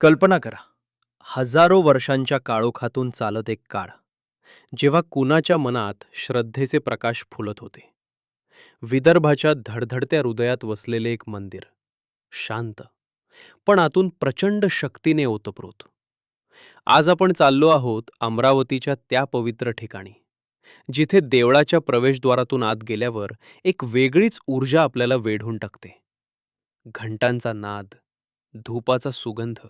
कल्पना करा हजारो वर्षांच्या काळोखातून चालत एक काळ जेव्हा कुणाच्या मनात श्रद्धेचे प्रकाश फुलत होते. विदर्भाच्या धडधडत्या हृदयात वसलेले एक मंदिर शांत पण आतून प्रचंड शक्तीने ओतप्रोत. आज आपण चाललो आहोत अमरावतीच्या त्या पवित्र ठिकाणी जिथे देवळाच्या प्रवेशद्वारातून आत गेल्यावर एक वेगळीच ऊर्जा आपल्याला वेढून टाकते. घंटांचा नाद धूपाचा सुगंध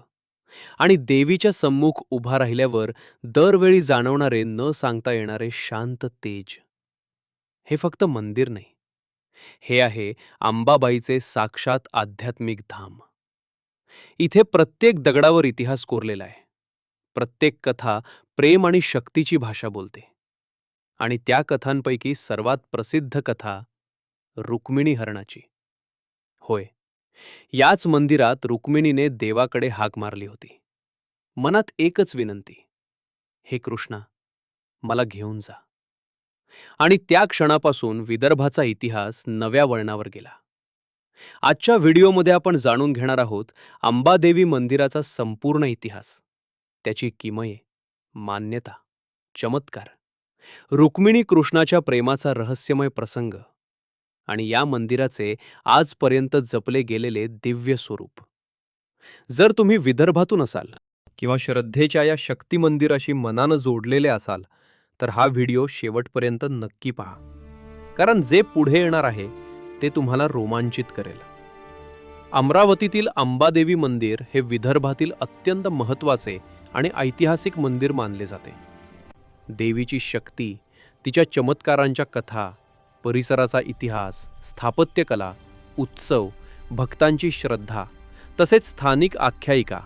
आणि देवीच्या सम्मुख उभा राहिल्यावर दरवेळी जाणवणारे न सांगता येणारे शांत तेज. हे फक्त मंदिर नाही. हे आहे अंबाबाईचे साक्षात आध्यात्मिक धाम. इथे प्रत्येक दगडावर इतिहास कोरलेला आहे. प्रत्येक कथा प्रेम आणि शक्तीची भाषा बोलते. आणि त्या कथांपैकी सर्वात प्रसिद्ध कथा रुक्मिणी हरणाची होय याच मंदिरात रुक्मिणीने देवाकडे हाक मारली होती. मनात एकच विनंती हे कृष्णा मला घेऊन जा. आणि त्या क्षणापासून विदर्भाचा इतिहास नव्या वळणावर गेला. आजच्या व्हिडिओमध्ये आपण जाणून घेणार आहोत अंबादेवी मंदिराचा संपूर्ण इतिहास त्याची किमये मान्यता चमत्कार. रुक्मिणी कृष्णाच्या प्रेमाचा रहस्यमय प्रसंग आणि या मंदिराचे आजपर्यंत जपले गेलेले दिव्य स्वरूप. जर तुम्ही विदर्भातून असाल किंवा श्रद्धेच्या या शक्ती मंदिराशी मनानं जोडलेले असाल तर हा व्हिडिओ शेवटपर्यंत नक्की पहा. कारण जे पुढे येणार आहे ते तुम्हाला रोमांचित करेल. अमरावतीतील अंबादेवी मंदिर हे विदर्भातील अत्यंत महत्त्वाचे आणि ऐतिहासिक मंदिर मानले जाते. देवीची शक्ती तिच्या चमत्कारांच्या कथा परिसराचा इतिहास स्थापत्यकला उत्सव भक्तांची श्रद्धा तसेच स्थानिक आख्यायिका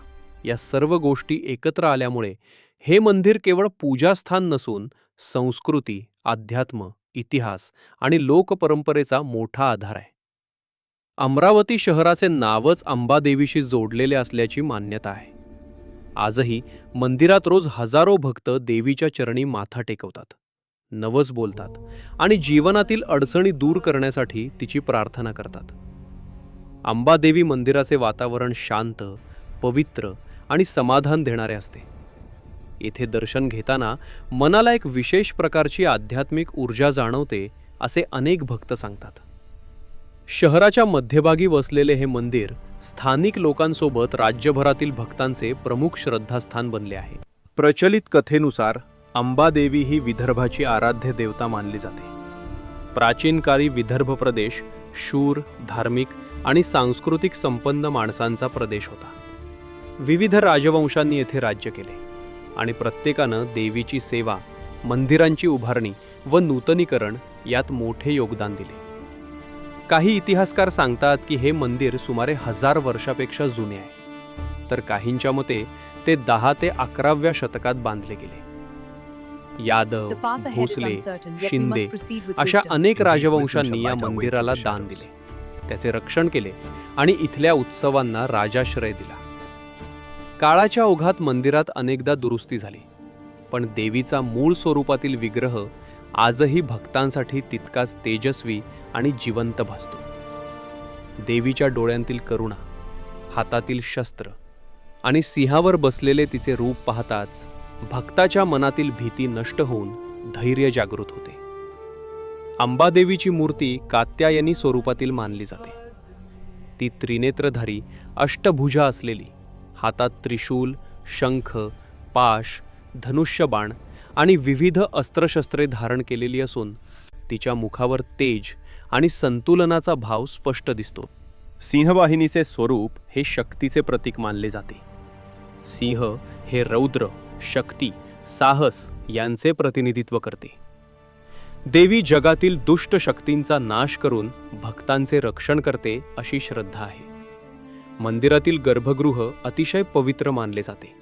या सर्व गोष्टी एकत्र आल्यामुळे हे मंदिर केवळ पूजास्थान नसून संस्कृती अध्यात्म इतिहास आणि लोकपरंपरेचा मोठा आधार आहे. अमरावती शहराचे नावच अंबादेवीशी जोडलेले असल्याची मान्यता आहे. आजही मंदिरात रोज हजारो भक्त देवीच्या चरणी माथा टेकवतात. नवस बोलतात आणि जीवनातील अडचणी दूर करण्यासाठी तिची प्रार्थना करतात. अंबादेवी मंदिराचे वातावरण शांत पवित्र आणि समाधान देणारे असते. येथे दर्शन घेताना मनाला एक विशेष प्रकारची आध्यात्मिक ऊर्जा जाणवते असे अनेक भक्त सांगतात. शहराच्या मध्यभागी वसलेले हे मंदिर स्थानिक लोकांसोबत राज्यभरातील भक्तांचे प्रमुख श्रद्धास्थान बनले आहे. प्रचलित कथेनुसार अंबादेवी ही विदर्भाची आराध्य देवता मानली जाते. प्राचीन काळी विदर्भ प्रदेश शूर धार्मिक आणि सांस्कृतिक संपन्न माणसांचा प्रदेश होता. विविध राजवंशांनी येथे राज्य केले आणि प्रत्येकानं देवीची सेवा मंदिरांची उभारणी व नूतनीकरण यात मोठे योगदान दिले. काही इतिहासकार सांगतात की हे मंदिर सुमारे हजार वर्षापेक्षा जुने आहे. तर काहींच्या मते ते दहा ते अकराव्या शतकात बांधले गेले. यादव भोसले शिंदे अशा. अनेक राजवंशांनी या मंदिराला दान. दिले त्याचे रक्षण केले आणि इथल्या उत्सवांना राजाश्रय दिला काळाच्या ओघात मंदिरात अनेकदा दुरुस्ती झाली पण देवीचा मूळ स्वरूपातील विग्रह आजही भक्तांसाठी तितकाच तेजस्वी आणि जिवंत भासतो देवीच्या डोळ्यांतील करुणा हातातील शस्त्र आणि सिंहावर बसलेले तिचे रूप पाहताच भक्ताच्या मनातील भीती नष्ट होऊन धैर्य जागृत होते. अंबादेवीची मूर्ती कात्यायनी स्वरूपातील मानली जाते. ती त्रिनेत्रधारी अष्टभुजा असलेली हातात त्रिशूल शंख पाश धनुष्यबाण आणि विविध अस्त्रशस्त्रे धारण केलेली असून तिच्या मुखावर तेज आणि संतुलनाचा भाव स्पष्ट दिसतो. सिंहवाहिनीचे स्वरूप हे शक्तीचे प्रतीक मानले जाते. सिंह हे रौद्र शक्ती साहस यांचे प्रतिनिधित्व करते. देवी जगातील दुष्ट शक्तींचा नाश करून भक्तांचे रक्षण करते अशी श्रद्धा आहे. मंदिरातील गर्भगृह अतिशय पवित्र मानले जाते.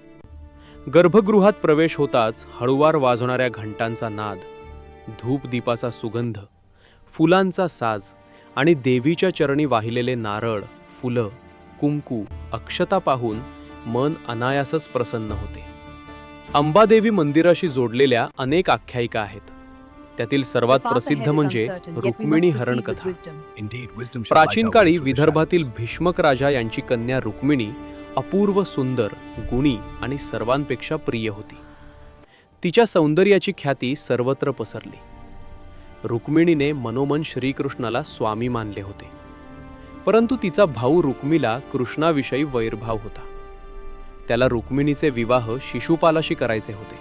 गर्भगृहात प्रवेश होताच हळुवार वाजवणाऱ्या घंटांचा नाद धूपदीपाचा सुगंध फुलांचा साज आणि देवीच्या चरणी वाहिलेले नारळ फुलं कुंकू अक्षता पाहून मन अनायासच प्रसन्न होते. अंबादेवी मंदिराशी जोडलेल्या अनेक आख्यायिका आहेत. त्यातील सर्वात प्रसिद्ध म्हणजे रुक्मिणी हरण कथा प्राचीन काळी विदर्भातील. भीष्मक राजा यांची कन्या रुक्मिणी अपूर्व सुंदर गुणी आणि सर्वांपेक्षा प्रिय होती. तिच्या सौंदर्याची ख्याती सर्वत्र पसरली. रुक्मिणीने मनोमन श्रीकृष्णाला स्वामी मानले होते. परंतु तिचा भाऊ रुक्मिला कृष्णाविषयी वैरभाव होता. त्याला रुक्मिणीचे विवाह शिशुपालाशी करायचे होते.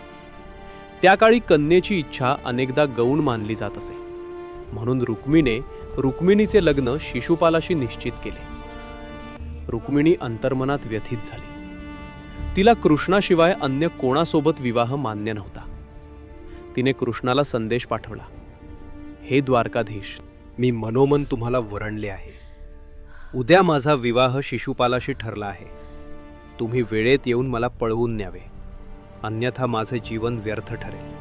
त्या काळी कन्येची इच्छा अनेकदा गौण मानली जात असे. म्हणून रुक्मिणीने रुक्मिणीचे लग्न शिशुपालाशी निश्चित केले. रुक्मिणी अंतर्मनात व्यथित झाली. तिला कृष्णाशिवाय अन्य कोणासोबत विवाह मान्य नव्हता. तिने कृष्णाला संदेश पाठवला हे द्वारकाधीश मी मनोमन तुम्हाला वरणले आहे. उद्या माझा विवाह शिशुपालाशी ठरला आहे. तुम्ही वेळेत येऊन मला पळवून न्यावे. अन्यथा माझे जीवन व्यर्थ ठरेल.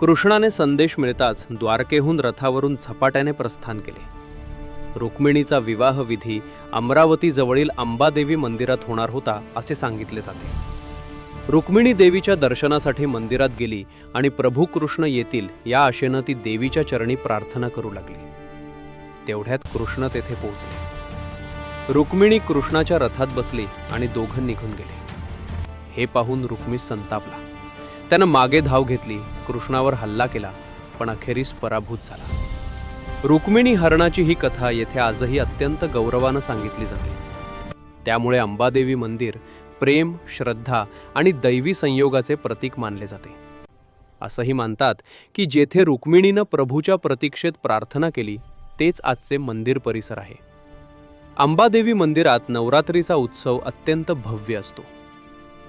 कृष्णाने संदेश मिळताच द्वारकेहून रथावरून झपाट्याने प्रस्थान केले. रुक्मिणीचा विवाह विधी अमरावतीजवळील अंबादेवी मंदिरात होणार होता असे सांगितले जाते. रुक्मिणी देवीच्या दर्शनासाठी मंदिरात गेली आणि प्रभू कृष्ण येतील या आशेनं ती देवीच्या चरणी प्रार्थना करू लागली. तेवढ्यात कृष्ण तेथे पोहोचले. रुक्मिणी कृष्णाच्या रथात बसली आणि दोघं निघून गेले. हे पाहून रुक्मी संतापला. त्यानं मागे धाव घेतली कृष्णावर हल्ला केला पण अखेरीस पराभूत झाला. रुक्मिणी हरणाची ही कथा येथे आजही अत्यंत गौरवानं सांगितली जाते. त्यामुळे अंबादेवी मंदिर प्रेम श्रद्धा आणि दैवी संयोगाचे प्रतीक मानले जाते. असंही मानतात की जेथे रुक्मिणीनं प्रभूच्या प्रतीक्षेत प्रार्थना केली तेच आजचे मंदिर परिसर आहे. अंबादेवी मंदिरात नवरात्रीचा उत्सव अत्यंत भव्य असतो.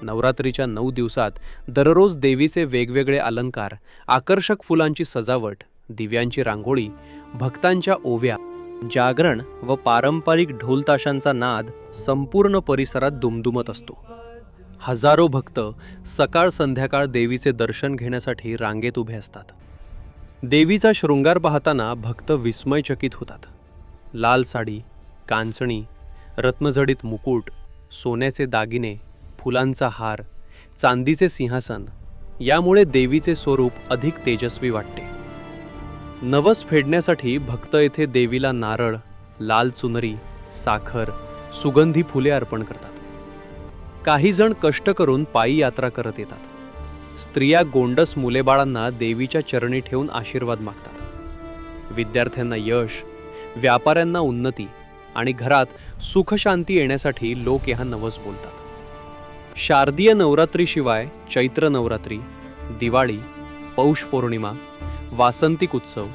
नवरात्रीच्या नऊ दिवसात दररोज देवीचे वेगवेगळे अलंकार आकर्षक फुलांची सजावट दिव्यांची रांगोळी भक्तांच्या ओव्या जागरण व पारंपरिक ढोलताशांचा नाद संपूर्ण परिसरात दुमदुमत असतो. हजारो भक्त सकाळ संध्याकाळ देवीचे दर्शन घेण्यासाठी रांगेत उभे असतात. देवीचा शृंगार पाहताना भक्त विस्मयचकित होतात. लाल साडी कांचणी रत्नझडीत मुकुट सोन्याचे दागिने फुलांचा हार चांदीचे सिंहासन यामुळे देवीचे स्वरूप अधिक तेजस्वी वाटते. नवस फेडण्यासाठी भक्त येथे देवीला नारळ लाल चुनरी साखर सुगंधी फुले अर्पण करतात. काही जण कष्ट करून पायी यात्रा करत येतात. स्त्रिया गोंडस मुलेबाळांना देवीच्या चरणी ठेवून आशीर्वाद मागतात. विद्यार्थ्यांना यश व्यापाऱ्यांना उन्नती आणि घरात सुखशांती येण्यासाठी लोक ह्या नवस बोलतात. शारदीय नवरात्रीशिवाय चैत्र नवरात्री दिवाळी पौष पौर्णिमा वासंतिक उत्सव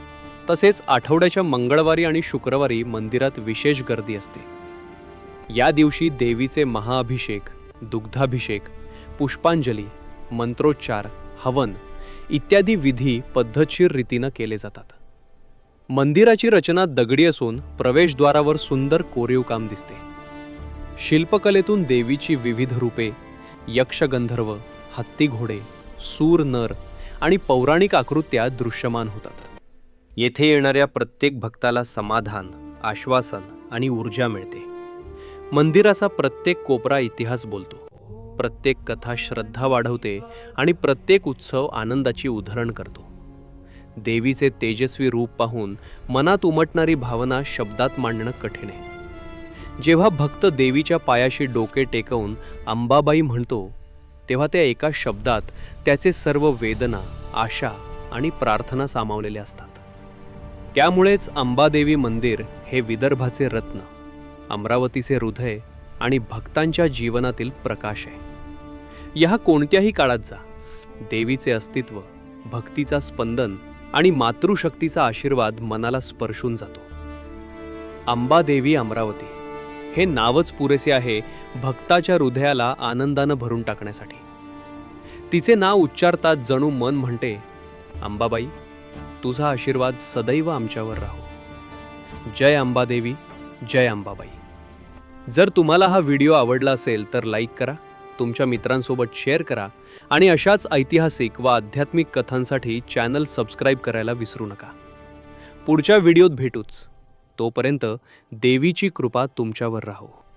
तसेच आठवड्याच्या मंगळवारी आणि शुक्रवारी मंदिरात विशेष गर्दी असते. या दिवशी देवीचे महाअभिषेक दुग्धाभिषेक पुष्पांजली मंत्रोच्चार हवन इत्यादी विधी पद्धतशीर रीतीनं केले जातात. मंदिराची रचना दगडी असून प्रवेशद्वारावर सुंदर कोरीव काम दिसते. शिल्पकलेतून देवीची विविध रूपे यक्षगंधर्व हत्ती घोडे सूर नर आणि पौराणिक आकृत्या दृश्यमान होतात. येथे येणाऱ्या प्रत्येक भक्ताला समाधान आश्वासन आणि ऊर्जा मिळते. मंदिराचा प्रत्येक कोपरा इतिहास बोलतो. प्रत्येक कथा श्रद्धा वाढवते आणि प्रत्येक उत्सव आनंदाची उधळण करतो. देवीचे तेजस्वी रूप पाहून मनात उमटणारी भावना शब्दात मांडणं कठीण आहे. जेव्हा भक्त देवीच्या पायाशी डोके टेकवून अंबाबाई म्हणतो तेव्हा त्या एका शब्दात त्याचे सर्व वेदना आशा आणि प्रार्थना सामावलेल्या असतात. त्यामुळेच अंबादेवी मंदिर हे विदर्भाचे रत्न अमरावतीचे हृदय आणि भक्तांच्या जीवनातील प्रकाश आहे. या कोणत्याही काळात जा. देवीचे अस्तित्व भक्तीचा स्पंदन आणि मातृशक्तीचा आशीर्वाद मनाला स्पर्शून जातो. अंबादेवी अमरावती हे नावच पुरेसे आहे भक्ताच्या हृदयाला आनंदानं भरून टाकण्यासाठी. तिचे नाव उच्चारतात जणू मन म्हणते अंबाबाई तुझा आशीर्वाद सदैव आमच्यावर राहो. जय अंबादेवी जय अंबाबाई. जर तुम्हाला हा व्हिडिओ आवडला असेल तर लाईक करा तुमच्या मित्रांसोबत शेअर करा आणि अशाच ऐतिहासिक व आध्यात्मिक कथांसाठी चॅनल सबस्क्राईब करायला विसरू नका. पुढच्या व्हिडिओत भेटूच. तोपर्यंत देवीची कृपा तुमच्यावर राहो.